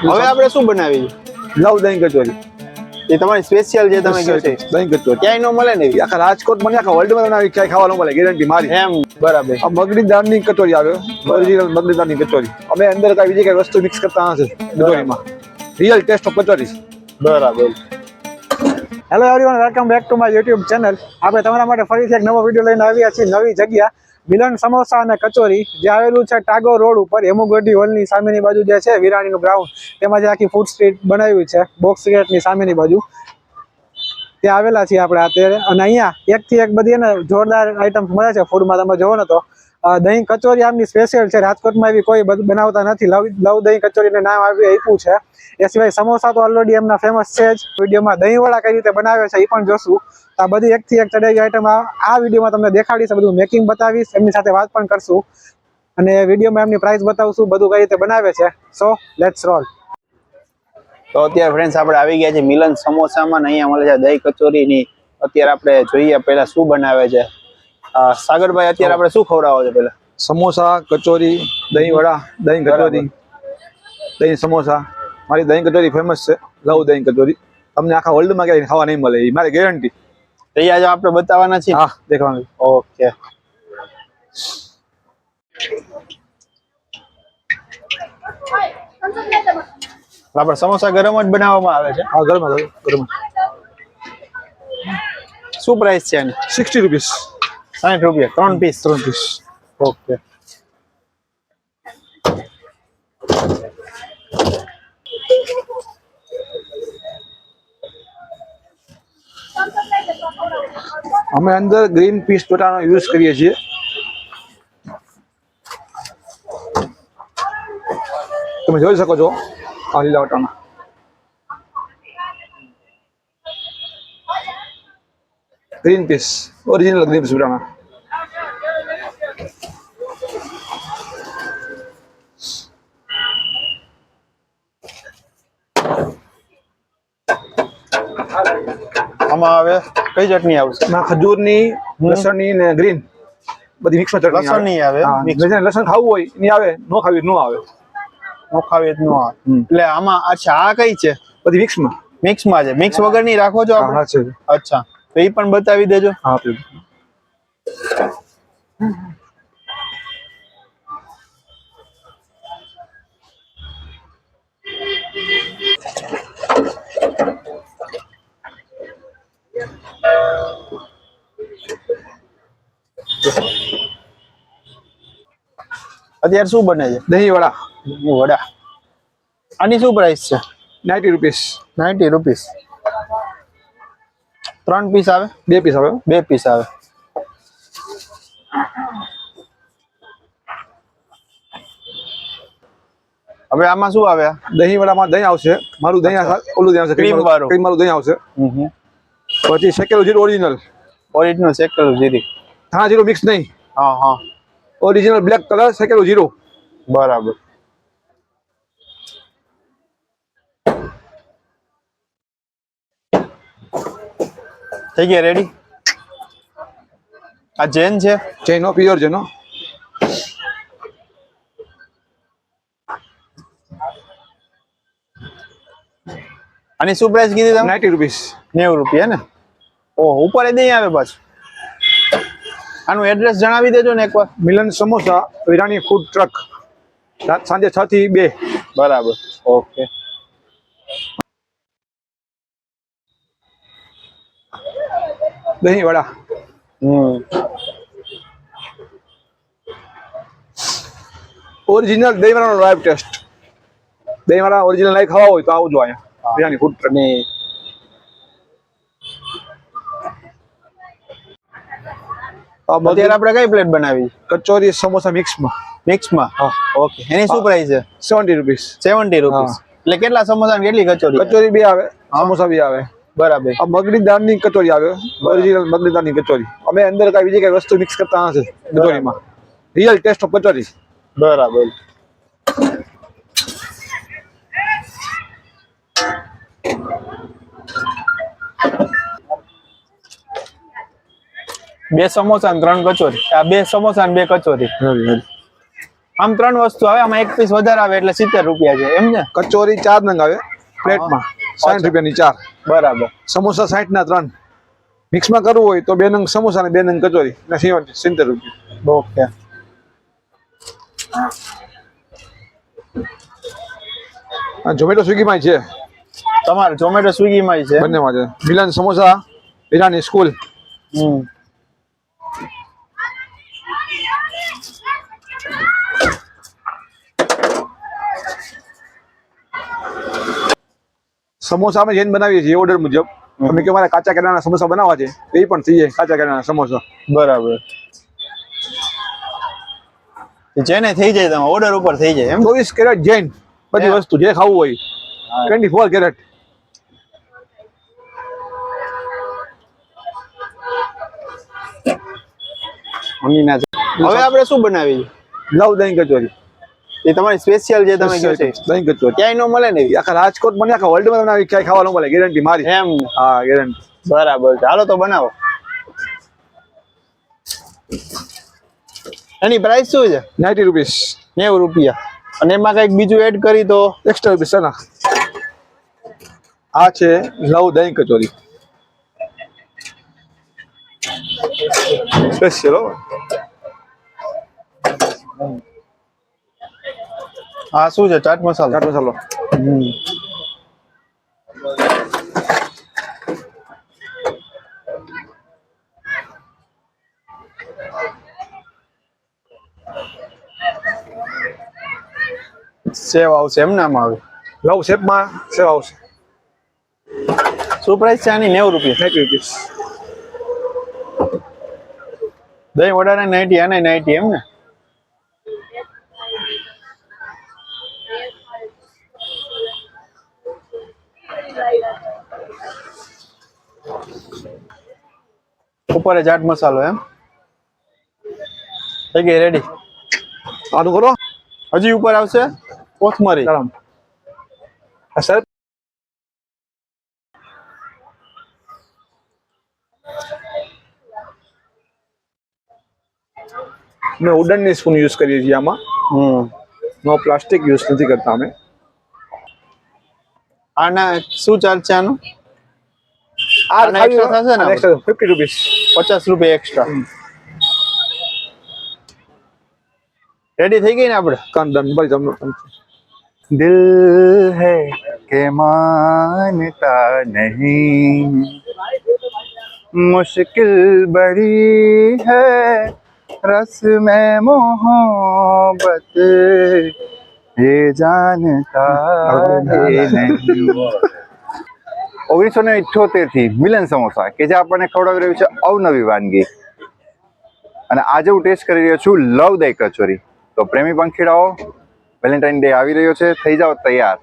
હવે આપણે શું બનાવી લવ દહીં કચોરી. એ તમારી સ્પેશિયલ જે તમે કહો છો દહીં કચોરી. ક્યાંય ન મળે ને આખા રાજકોટ મને આખા વર્લ્ડમાં તમને આવી ક્યાંય ખાવા મળે ગેરંટી મારી. એમ બરાબર. આ મગની દાળની કચોરી આવે ઓરિજિનલ મગની દાળની કચોરી. અમે અંદર કઈ બીજી કઈ વસ્તુ મિક્સ કરતા નથી કચોરીમાં રિયલ ટેસ્ટ ઓફ કચોરી. બરાબર. Hello everyone welcome back to my YouTube channel આપણે તમારા માટે ફરીથી એક નવો વીડિયો લઈને આવ્યા છીએ નવી જગ્યા. મિલન સમોસા અને કચોરી, જે આવેલું છે ટાગોર રોડ ઉપર, હેમુગઢી હોલની સામેની બાજુ જે છે, વિરાણીનું ગ્રાઉન્ડ તેમાં જે આખી ફૂડ સ્ટ્રીટ બનાવ્યું છે બોક્સ ગેટની સામેની બાજુ. ત્યાં આવેલા છીએ આપણે અત્યારે. અને અહીંયા એકથી એક બધી એને જોરદાર આઈટમ્સ મળે છે. ફૂડમાં તમે જોવો ને તો. દહીં કચોરી આમની સ્પેશિયલ છે. રાજકોટમાં એવી કોઈ બનાવતા નથી. લવ લવ દહીં કચોરીને નામ આવી આપ્યું છે. એ સિવાય સમોસા તો ઓલરેડી એમના ફેમસ છે જ. વિડીયોમાં દહીં વડા કઈ રીતે બનાવે છે એ પણ જોશું. તો આ બધી એકથી એક ચડાઈ આઈટમ આ વિડીયોમાં તમને દેખાડીશ બધું મેકિંગ બતાવીશ. એમની સાથે વાત પણ કરશું. અને વિડીયોમાં એમની પ્રાઇસ બતાવશું, બધું કઈ રીતે બનાવે છે. સો લેટ્સ રોલ તો અત્યારે ફ્રેન્ડ્સ આપણે આવી ગયા છે મિલન સમોસામાં અહીંયા મળે છે દહીં કચોરીની. અત્યારે આપણે જોઈએ પહેલા શું બનાવે છે. અ, સાગરભાઈ અત્યારે આપણે શું ખવડાવો છે પેલા સમોસા કચોરી દહીં વડા દહીં કચોરી. દહીં સમોસા. મારી દહીં કચોરી ફેમસ છે. લવ દહીં કચોરી. તમને આખા વર્લ્ડમાં ક્યાંય ખાવા નહીં મળે એ મારી ગેરંટી તો એ આજે આપણે બતાવવાના છીએ. હા દેખવાનું. ઓકે. આપણે સમોસા ગરમ જ બનાવવામાં આવે છે. હા ગરમ ગરમ શું પ્રાઇસ છે આની સિક્સટી રૂપીસ સાઠ રૂપિયા ત્રણ પીસ ત્રણ પીસ ઓકે અમે અંદર ગ્રીન પીસ બટાનો યુઝ કરીએ છીએ. તમે જોઈ શકો છો આ લીલા વટાણા green peas original green peas બટાણા આમાં હવે કઈ ચટણી આવશે? ના ખજૂરની લસણની ને ગ્રીન. બધી મિક્સ ચટણી લસણની આવે, લસણ ખાવું હોયની આવે નો ખાવી નો આવે. નો ખાવી નો આવે. એટલે આમાં અચ્છા આ કઈ છે? બધી મિક્સમાં મિક્સમાં છે. મિક્સ વગરની રાખો છો આપણે? છે. અચ્છા. તો એ પણ બતાવી દેજો. હા અત્યારે શું બને છે? દહીં વડા વડા આની શું પ્રાઇસ છે? Ninety rupees. Ninety rupees. ત્રણ પીસ આવે? બે પીસ આવે બે પીસ આવે. હવે આમાં શું આવે? દહીં વડામાં દહીં આવશે. મારું દહીં ઓલું દહીં આવશે. ક્રીમ વાળું. દહીં આવશે. પછી શેકેલું જીરું ઓરિજિનલ ઓરિજિનલ શેકેલું જીરી. હા જીરું મિક્સ નહીં. હા હા. ઓરિજિનલ બ્લેક કલર શેકેલું જીરું. બરાબર. થઈ ગયા રેડી આ જૈન છે? જૈનો પ્યોર જેનો આની શું પ્રાઇસ કીધી તમે? નાઇન્ટી રૂપીસ નેવું રૂપિયા ને? ઓહો ઉપર એ નહીં આવે પાછું. આનું એડ્રેસ જણાવી દેજો ને એકવાર. મિલન સમોસા વિરાણી ફૂડ ટ્રક સાંજે છ થી બે. બરાબર. ઓકે. દહીં વડા હમ. ઓરિજિનલ દહીં વડાનો લાઈવ ટેસ્ટ દહીં વડા ઓરિજિનલ લાઈવ ખાવા હોય તો આવજો અહીંયા વિરાણી ફૂડ ટ્રક અત્યારે આપણે કઈ પ્લેટ બનાવી? કચોરી સમોસા મિક્સમાં. મિક્સમાં? ઓકે એની શું પ્રાઇસ છે? સેવન્ટી રૂપીસ સેવન્ટી રૂપીસ એટલે કેટલા સમોસા કેટલી કચોરી? કચોરી બી આવે. સમોસા બી આવે. બરાબર. આ મગની દાળની કચોરી આવે. ઓરિજિનલ મગની દાળની કચોરી. અમે અંદર કઈ બીજી કઈ વસ્તુ મિક્સ કરતા નથી કચોરીમાં. Real taste of kachori. બરાબર. બે સમોસા ને ત્રણ કચોરી. આ બે સમોસા ને બે કચોરી. આમ ત્રણ વસ્તુ આવે આમાં એક પીસ વધારે આવે એટલે સિત્તેર રૂપિયા છે એમ ને કચોરી ચાર નંગ આવે પ્લેટમાં. સાઠ રૂપિયાની ચાર. બરાબર. સમોસા સાઠ ના ત્રણ. મિક્સમાં કરવું હોય તો બે નંગ સમોસા અને બે નંગ કચોરી. ને સિત્તેર રૂપિયા. ઓકે. ઝોમેટો સ્વિગીમાં છે? તમારે ઝોમેટો સ્વિગીમાં છે? બંનેમાં છે. મિલન સમોસા ઈરાની સ્કૂલ. હમ. સમોસા અમે જઈને બનાવીએ છીએ ઓર્ડર મુજબ. તમે કે મારે કાચા કેળાના સમોસા બનાવવા છે એ પણ થઈ જાય કાચા કેળાના સમોસા. બરાબર. જેને થઈ જાય તમે ઓર્ડર ઉપર થઈ જાય એમ? ચોવીસ કેરેટ જૈન બધી વસ્તુ જે ખાવું હોય. Twenty four carat. હવે આપણે શું બનાવી લવ દહીં કચોરી. એ તમારી સ્પેશિયલ જે તમે કહો છો દહીં કચોરી ક્યાંય ન મળે ને આખા રાજકોટ મને આખા વર્લ્ડમાં તમને આવી ક્યાંય ખાવા ન મળે ગેરંટી મારી. એમ. હા ગેરંટી બરાબર છે. હાલો તો બનાવો. એની પ્રાઇસ શું છે? નાઇન્ટી રૂપીસ નેવું રૂપિયા. અને એમાં કંઈક બીજું એડ કરી તો? એક્સ્ટ્રા રૂપીસ છે ને. આ છે લવ દહીં કચોરી. સ્પેશિયલ આ શું છે? ચાટ મસાલો? ચાટ મસાલો. સેવ આવશે એમ નામ આવે લવ શેપમાં સેવ આવશે. શું પ્રાઇસ છે આની? નેવું રૂપિયા. નાઇન્ટી રૂપીસ દહીં વડાને નાઇન્ટી આને નાઇન્ટી એમ ને? ઉપર ચાટ મસાલો એમ. થઈ ગઈ રેડી આનું કરો. હજી ઉપર આવશે કોથમરી. સર. મેં ઉડનની સ્પૂન યુઝ કરીએ છીએ આમાં. હમ. નો પ્લાસ્ટિક યુઝ નથી કરતા અમે. આના શું ચાર્જ છે આનો? આ આના extra થશે ને આપણે? ફિફ્ટી રૂપીસ પચાસ રૂપિયા એક્સ્ટ્રા રેડી થઈ ગઈ ને આપણે કાન ડન ભાઈ તમને दिल है के मानता नहीं मुश्किल बड़ी है रस में मोहब्बत ये जानता है नहीं ઓગણીસો ને ઇઠ્યોતેરથી મિલન સમોસા, કે જે આપણને ખવડાવી રહ્યું છે અવનવી વાનગી. અને આજે હું ટેસ્ટ કરી રહ્યો છું લવ દહીં કચોરી. તો પ્રેમી પંખીડાઓ વેલેન્ટાઇન ડે આવી રહ્યો છે, થઈ જાઓ તૈયાર.